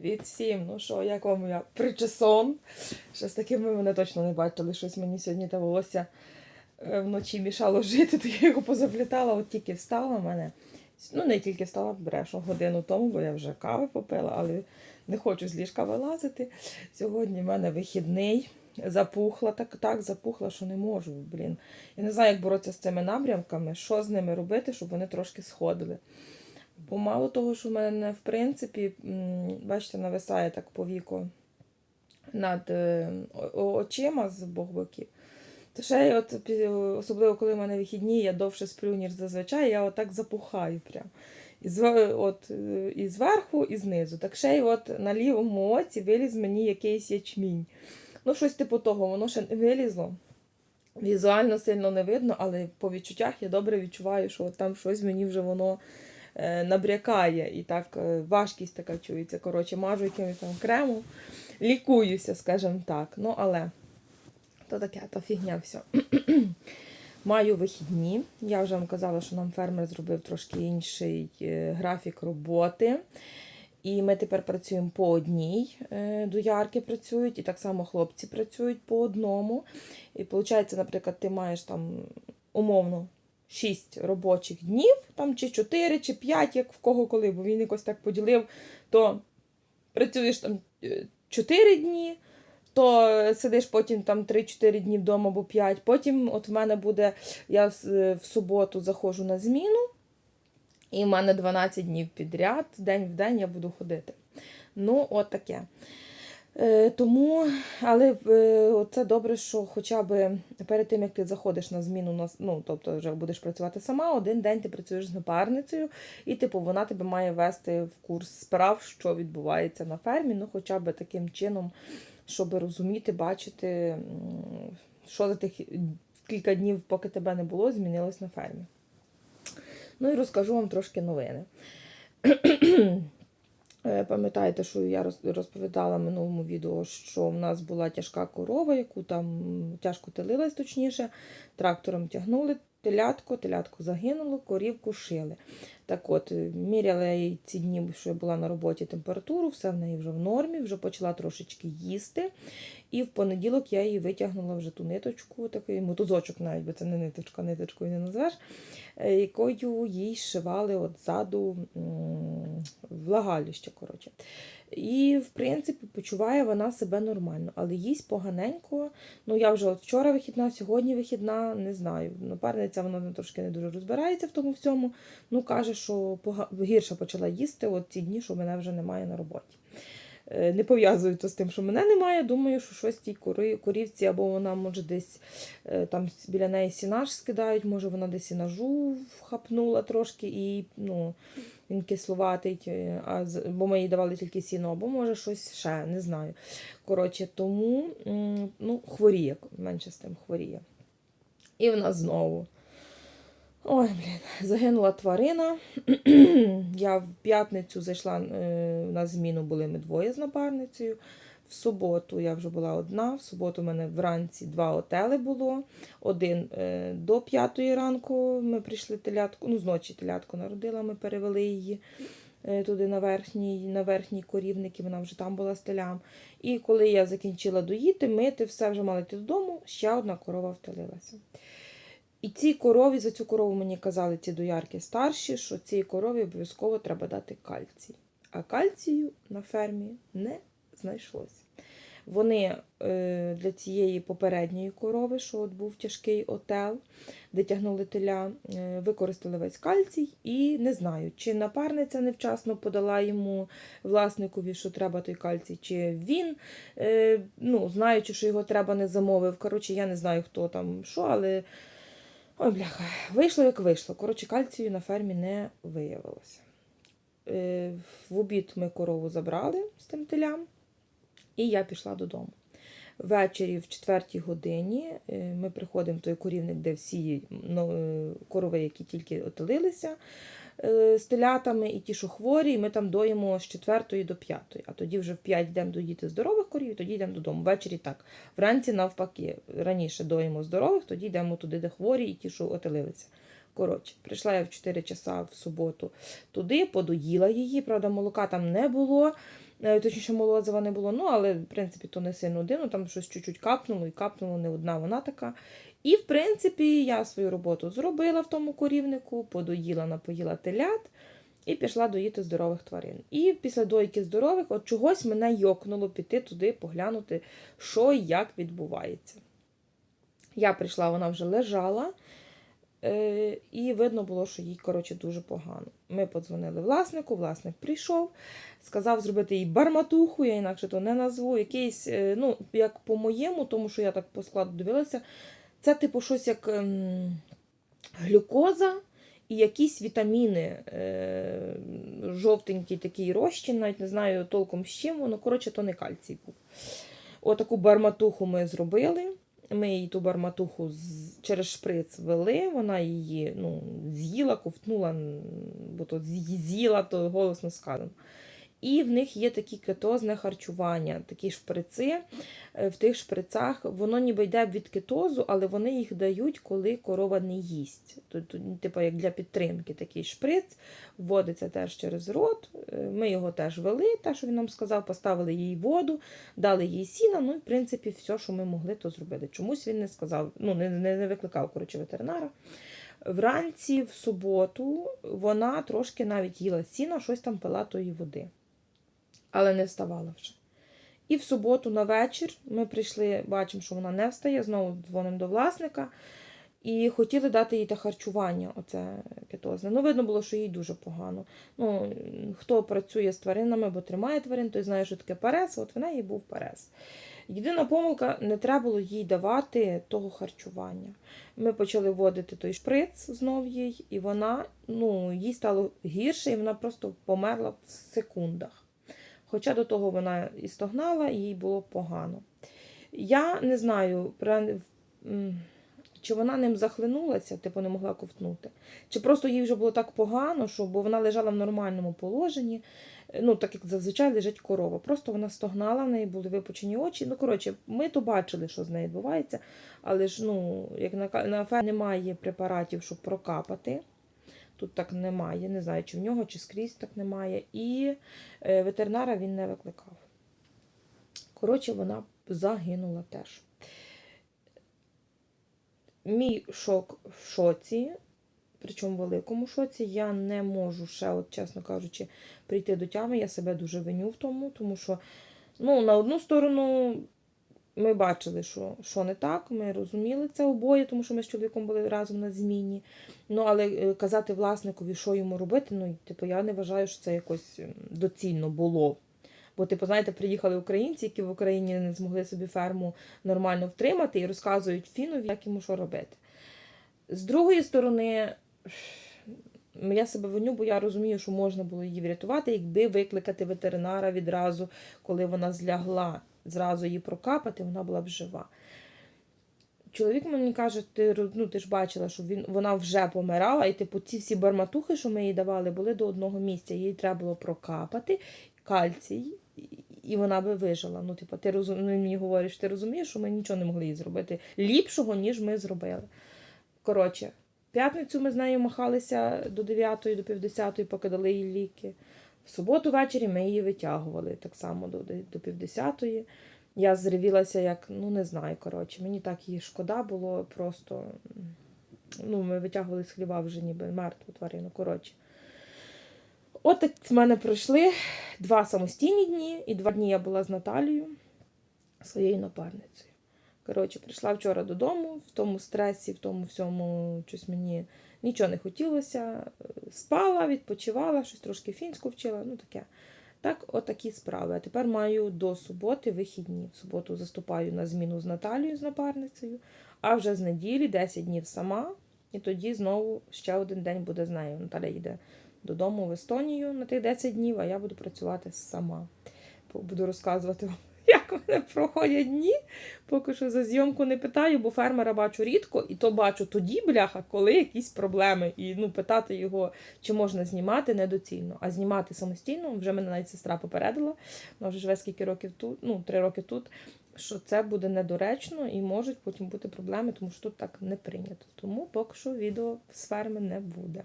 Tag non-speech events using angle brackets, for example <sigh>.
Від всім. Ну що, як вам я причесон? Ще з ви мене точно не бачили. Щось мені сьогодні те волосся е, вночі мішало <laughs> жити, то я його позаплітала, от тільки встала в мене. Ну, не тільки встала, брешу годину тому, бо я вже кави попила, але не хочу з ліжка вилазити. Сьогодні в мене вихідний. Запухла, так, так запухла, що не можу. Блін. Я не знаю, як боротися з цими напрямками, що з ними робити, щоб вони трошки сходили. Бо мало того, що в мене, в принципі, бачите, нависає так по віку над е, очима з обох боків. То ще й от, особливо, коли в мене вихідні, я довше сплю, ніж зазвичай, я отак запухаю прям. І, зв- от, е, і зверху, і знизу. Так ще й от на лівому оці виліз мені якийсь ячмінь. Ну, щось типу того, воно ще не вилізло. Візуально сильно не видно, але по відчуттях я добре відчуваю, що от там щось мені вже воно набрякає. І так е, важкість така чується. Коротше, мажу якимось там кремом, лікуюся, скажімо так. Ну, але то таке, то фігня все. <clears throat> Маю вихідні. Я вже вам казала, що нам фермер зробив трошки інший е, графік роботи. І ми тепер працюємо по одній. е, Доярки працюють, і так само хлопці працюють по одному. І виходить, наприклад, ти маєш там умовно 6 робочих днів, там чи 4, чи 5, як в кого коли, бо він якось так поділив, то працюєш там 4 дні, то сидиш потім там 3-4 дні вдома або 5. Потім от в мене буде, я в в суботу заходжу на зміну, і в мене 12 днів підряд, день в день я буду ходити. Ну, от таке. Е, тому, але е, це добре, що хоча б перед тим, як ти заходиш на зміну, ну, тобто вже будеш працювати сама, один день ти працюєш з напарницею, і типу вона тебе має вести в курс справ, що відбувається на фермі, ну хоча б таким чином, щоб розуміти, бачити, що за тих кілька днів, поки тебе не було, змінилось на фермі. Ну і розкажу вам трошки новини. Е, Пам'ятаєте, що я роз- розповідала в минулому відео, що в нас була тяжка корова, яку там тяжко телилась, точніше, трактором тягнули телятко, телятко загинуло, корівку шили. Так от, е, міряла ці дні, що я була на роботі температуру, все в неї вже в нормі, вже почала трошечки їсти. І в понеділок я її витягнула вже ту ниточку, такий мотузочок навіть, бо це не ниточка, ниточкою не назвеш, е, якою їй зшивали от ззаду м, влагалище. Коротше. І, в принципі, почуває вона себе нормально, але їсть поганенько. Ну, я вже от вчора вихідна, сьогодні вихідна, не знаю. Напарниця вона трошки не дуже розбирається в тому всьому. Ну, каже, що гірше почала їсти от ці дні, що мене вже немає на роботі. Е, Не пов'язую то з тим, що мене немає. Думаю, що щось тій корівці, або вона може десь е, там біля неї сінаж скидають, може вона десь сінажу вхапнула трошки і ну, він кисловатий, е, а бо ми їй давали тільки сіно, або може щось ще, не знаю. Коротше, тому ну, хворіє, менше з тим хворіє. І в нас знову. Ой, блін, загинула тварина. <clears throat> Я в п'ятницю зайшла е, на зміну, були ми двоє з напарницею. В суботу я вже була одна. В суботу в мене вранці два отели було. Один е, до п'ятої ранку ми прийшли телятку, ну, зночі телятку народила, ми перевели її е, туди на верхній, на верхній корівник, і вона вже там була з телям. І коли я закінчила доїти, мити, все вже мала йти додому, ще одна корова втелилася. І цій корові, за цю корову мені казали ці доярки старші, що цій корові обов'язково треба дати кальцій. А кальцію на фермі не знайшлося. Вони е, для цієї попередньої корови, що от був тяжкий отел, де тягнули теля, е, використали весь кальцій і не знаю, чи напарниця невчасно подала йому власникові, що треба той кальцій, чи він, е, ну, знаючи, що його треба, не замовив. Коротше, я не знаю, хто там що, але Ой, бляха, вийшло як вийшло. Коротше, кальцію на фермі не виявилося. В обід ми корову забрали з тим телям, і я пішла додому. Ввечері, в четвертій годині, е, ми приходимо в той корівник, де всі е, корови, які тільки отелилися е, з телятами, і ті, що хворі, і ми там доїмо з четвертої до п'ятої. А тоді вже в п'ять йдемо доїти здорових корів, і тоді йдемо додому. Ввечері так. Вранці навпаки, раніше доїмо здорових, тоді йдемо туди, де хворі, і ті, що отелилися. Коротше, прийшла я в 4 часа в суботу туди, подоїла її, правда, молока там не було. Е, Точніше, молозива не було, ну, але, в принципі, то не сильно дивно, там щось чуть-чуть капнуло і капнуло, не одна вона така. І, в принципі, я свою роботу зробила в тому корівнику, подоїла, напоїла телят і пішла доїти здорових тварин. І після дойки здорових, от чогось мене йокнуло піти туди, поглянути, що і як відбувається. Я прийшла, вона вже лежала, і видно було, що їй коротше, дуже погано. Ми подзвонили власнику, власник прийшов, сказав зробити їй барматуху, я інакше то не назву. Якийсь, е, ну, як по-моєму, тому що я так по складу дивилася, це типу щось як ем, глюкоза і якісь вітаміни. Е, жовтенький такий розчин, навіть не знаю толком з чим воно. Коротше, то не кальцій був. Отаку барматуху ми зробили. Ми її ту барматуху через шприц вели, вона її ну, з'їла, ковтнула, бо то з'їла, то голосно сказано. І в них є такі кетозне харчування, такі шприци. Е, В тих шприцах воно ніби йде від кетозу, але вони їх дають, коли корова не їсть. Тобто, типу, як для підтримки такий шприц, вводиться теж через рот. Е, Ми його теж вели, те, що він нам сказав, поставили їй воду, дали їй сіна. Ну і в принципі все, що ми могли, то зробили. Чомусь він не сказав, ну не, не, не викликав коротше, ветеринара. Вранці, в суботу, вона трошки навіть їла сіна, щось там пила тої води, але не вставала вже. І в суботу на вечір ми прийшли, бачимо, що вона не встає, знову дзвонимо до власника. І хотіли дати їй те харчування, оце кетозне. Ну, видно було, що їй дуже погано. Ну, хто працює з тваринами або тримає тварин, той знає, що таке перес, от в неї був перес. Єдина помилка, не треба було їй давати того харчування. Ми почали вводити той шприц знов їй, і вона, ну, їй стало гірше, і вона просто померла в секундах. Хоча до того вона і стогнала, і їй було погано. Я не знаю, чи вона ним захлинулася, типу не могла ковтнути, чи просто їй вже було так погано, що бо вона лежала в нормальному положенні, ну так як зазвичай лежить корова. Просто вона стогнала, в неї були випучені очі. Ну, коротше, ми то бачили, що з нею відбувається, але ж ну, як на, на немає препаратів, щоб прокапати. Тут так немає. Не знаю, чи в нього, чи скрізь так немає. І е, ветеринара він не викликав. Коротше, вона загинула теж. Мій шок в шоці, причому в великому шоці, я не можу ще, от, чесно кажучи, прийти до тями. Я себе дуже виню в тому, тому що ну, на одну сторону ми бачили, що, що не так, ми розуміли це обоє, тому що ми з чоловіком були разом на зміні. Ну, але е, казати власникові, що йому робити, ну, типу, я не вважаю, що це якось доцільно було. Бо, типу, знаєте, приїхали українці, які в Україні не змогли собі ферму нормально втримати і розказують фінові, як йому що робити. З другої сторони, я себе виню, бо я розумію, що можна було її врятувати, якби викликати ветеринара відразу, коли вона злягла, зразу її прокапати, вона була б жива. Чоловік мені каже, ти, ну, ти ж бачила, що він, вона вже помирала, і типу ці всі барматухи, що ми їй давали, були до одного місця. Їй треба було прокапати кальцій, і- вона би вижила. Ну, типу, ти розум... ну, мені говориш, ти розумієш, що ми нічого не могли їй зробити ліпшого, ніж ми зробили. Коротше, п'ятницю ми з нею махалися до 9 до півдесятої, поки дали їй ліки. В суботу ввечері ми її витягували так само до, до півдесятої. Я зривілася, як, ну не знаю, коротше, мені так її шкода було просто. Ну, ми витягували з хліба вже ніби мертву тварину. Коротше. От в мене пройшли два самостійні дні, і два дні я була з Наталією, своєю напарницею. Коротше, прийшла вчора додому, в тому стресі, в тому всьому щось мені нічого не хотілося. Спала, відпочивала, щось трошки фінську вчила, ну таке. Так, отакі справи. А тепер маю до суботи вихідні. В суботу заступаю на зміну з Наталією, з напарницею, а вже з неділі 10 днів сама, і тоді знову ще один день буде з нею. Наталя йде додому в Естонію на тих 10 днів, а я буду працювати сама. Буду розказувати вам, <laughs> як в мене проходять дні. Поки що за зйомку не питаю, бо фермера бачу рідко, і то бачу тоді, бляха, коли якісь проблеми. І ну, питати його, чи можна знімати, недоцільно. А знімати самостійно, вже мене навіть сестра попередила, вона вже живе скільки років тут, ну, три роки тут, що це буде недоречно і можуть потім бути проблеми, тому що тут так не прийнято. Тому поки що відео з ферми не буде.